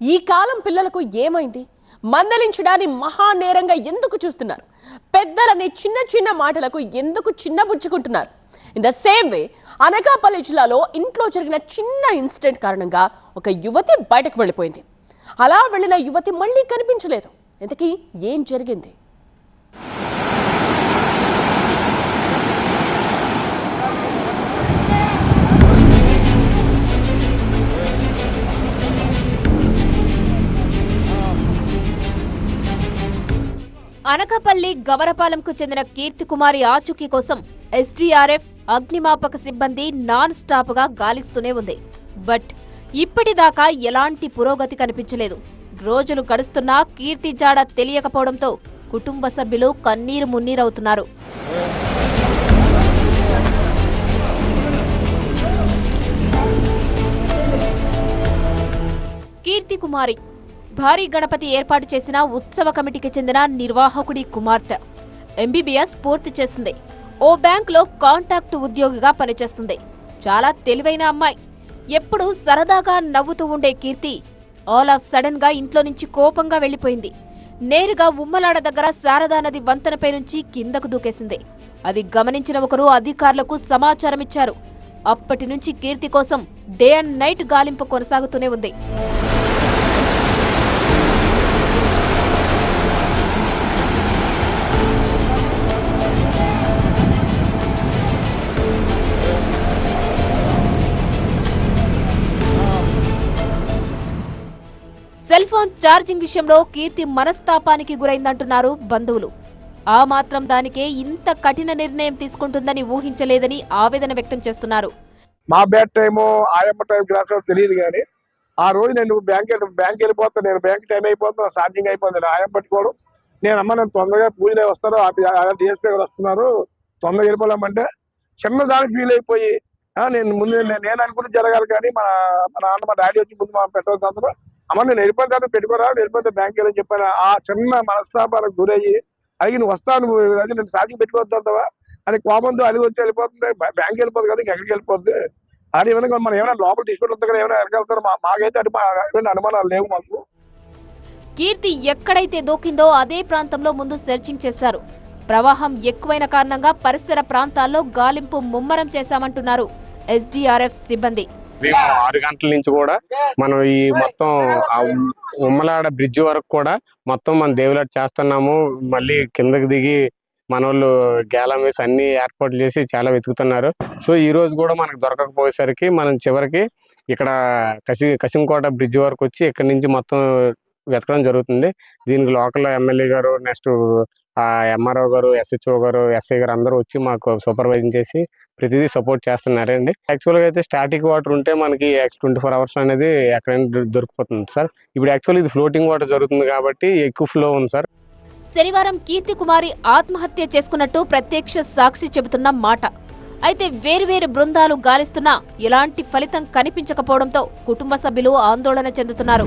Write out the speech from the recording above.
ఈ కాలం పిల్లలకు ఏమైంది? మందలించడాన్ని మహానేరంగా ఎందుకు చూస్తున్నారు? పెద్దలని చిన్న చిన్న మాటలకు ఎందుకు చిన్నబుచ్చుకుంటున్నారు in the same way Anakapalli జిల్లాలో ఇంట్లో జరిగిన చిన్న ఇన్సిడెంట్ కారణంగా ఒక యువతి బయటకు వెళ్ళిపోయింది. అలా వెళ్ళిన యువతి మళ్ళీ కనిపించలేదు. ఇంతకీ ఏం జరిగింది? అనకాపల్లి గవరపాలెంకు చెందిన కీర్తికుమారి ఆచూకీ కోసం ఎస్డీఆర్ఎఫ్ అగ్నిమాపక సిబ్బంది నాన్ స్టాప్గా గాలిస్తూనే ఉంది. బట్ ఇప్పటిదాకా ఎలాంటి పురోగతి కనిపించలేదు. రోజులు గడుస్తున్నా కీర్తి జాడ తెలియకపోవడంతో కుటుంబ సభ్యులు కన్నీరు మున్నీరవుతున్నారు. కీర్తి కుమారి భారీ గణపతి ఏర్పాటు చేసిన ఉత్సవ కమిటీకి చెందిన నిర్వాహకుడి కుమార్తె. ఎంబీబీఎస్ పూర్తి చేసింది. ఓ బ్యాంక్లో కాంటాక్ట్ ఉద్యోగిగా పనిచేస్తుంది. చాలా తెలివైన అమ్మాయి. ఎప్పుడూ సరదాగా నవ్వుతూ ఉండే కీర్తి ఆల్ ఆఫ్ సడన్గా ఇంట్లో నుంచి కోపంగా వెళ్ళిపోయింది నేరుగా ఉమ్మలాడ దగ్గర శారదా నది వంతెనపై నుంచి కిందకు దూకేసింది. అది గమనించిన ఒకరు అధికారులకు సమాచారం ఇచ్చారు అప్పటి నుంచి కీర్తి కోసం డే అండ్ నైట్ గాలింపు కొనసాగుతూనే ఉంది. సెల్ ఫోన్ ఛార్జింగ్ విషయంలో కీర్తి మనస్తాపానికి గురైందంటున్నారు బంధువులు. ఆ మాత్రం దానికే ఇంత కఠిన నిర్ణయం తీసుకుంటుందని ఊహించలేదని ఆవేదన వ్యక్తం చేస్తున్నారు. మా బ్యాట్ టైము ఆయమ్మ టైం గ్లాస్ తెలియదు కానీ ఆ రోజు నేను బ్యాంక్ బ్యాంక్ వెళ్ళిపోతా నేను బ్యాంక్ టైం అయిపోతున్నా ఛార్జింగ్ అయిపోతుంది నేను ఆయం పట్టుకోవడం నేను అమ్మ నేను తొందరగా పూజలే వస్తారు డిఎస్పీ గారు వస్తున్నారు తొందరగా వెళ్ళిపోలేమంటే చిన్నదానికి ఫీల్ అయిపోయి నేను ముందు నేను అనుకుని అనుకుంటే జరగాలి కానీ మన మా నాన్న మా డాడీ వచ్చి ముందు మనం పెట్టవద్దు అందరూ అమ్మ నేను వెళ్ళిపోయిన తర్వాత పెట్టుకోరా వెళ్ళిపోతే బ్యాంక్ వెళ్ళని చెప్పాను. ఆ చిన్న మనస్తాపాలకు గురయ్యి అడిగి నువ్వు వస్తాను అది నేను ఛార్జింగ్ పెట్టుకోవద్దు అంతవా అని కోపంతో అడిగి వచ్చి వెళ్ళిపోతుంది. బ్యాంక్ వెళ్ళిపోతుంది కదా ఎక్కడికి వెళ్ళిపోద్ది? అది ఏమైనా మనం ఏమైనా లోపల తీసుకుంటుంది కదా ఏమైనా ఎక్కగలుగుతారు మా మాకైతే అటు అనుమానాలు లేవు మాకు. కీర్తి ఎక్కడైతే దూకిందో అదే ప్రాంతంలో ముందు సెర్చింగ్ చేశారు. ప్రవాహం ఎక్కువైన కారణంగా పరిసర ప్రాంతాల్లో గాలింపు ముమ్మరం చేశామంటున్నారు. ఎస్డీఆర్ఎఫ్ సిబ్బంది. ఆరు గంటల నుంచి కూడా మనం ఈ మొత్తం ఉమ్మలాడ బ్రిడ్జ్ వరకు కూడా మొత్తం మనం దేవులాట చేస్తున్నాము. మళ్ళీ కిందకి దిగి మన వాళ్ళు గ్యాలమీస్ అన్ని ఏర్పాట్లు చేసి చాలా వెతుకుతున్నారు. సో ఈ రోజు కూడా మనకు దొరకకపోయేసరికి మనం చివరికి ఇక్కడ కసి కసింకోట బ్రిడ్జ్ వరకు వచ్చి ఇక్కడ నుంచి మొత్తం వెతకడం జరుగుతుంది. దీనికి లోకల్ ఎమ్మెల్యే గారు నెక్స్ట్ ఎంఆర్ఓ గారు ఎస్హెచ్ఓ గారు ఎస్ఐ గారు అందరూ వచ్చి మాకు సూపర్వైజింగ్ చేసి ప్రతిదీ సపోర్ట్ చేస్తున్నారండి. యాక్చువల్గా అయితే స్టాటిక్ వాటర్ ఉంటే మనకి ట్వంటీ ఫోర్ అవర్స్ అనేది ఎక్కడైనా దొరికిపోతుంది సార్. ఇప్పుడు యాక్చువల్లీ ఇది ఫ్లోటింగ్ వాటర్ జరుగుతుంది కాబట్టి ఎక్కువ ఫ్లో ఉంది సార్. శనివారం కీర్తి కుమారి ఆత్మహత్య చేసుకున్నట్టు ప్రత్యక్ష సాక్షి చెబుతున్న మాట. అయితే వేరువేరు బృందాలు గాలిస్తున్నా ఎలాంటి ఫలితం కనిపించకపోవడంతో కుటుంబ సభ్యులు ఆందోళన చెందుతున్నారు.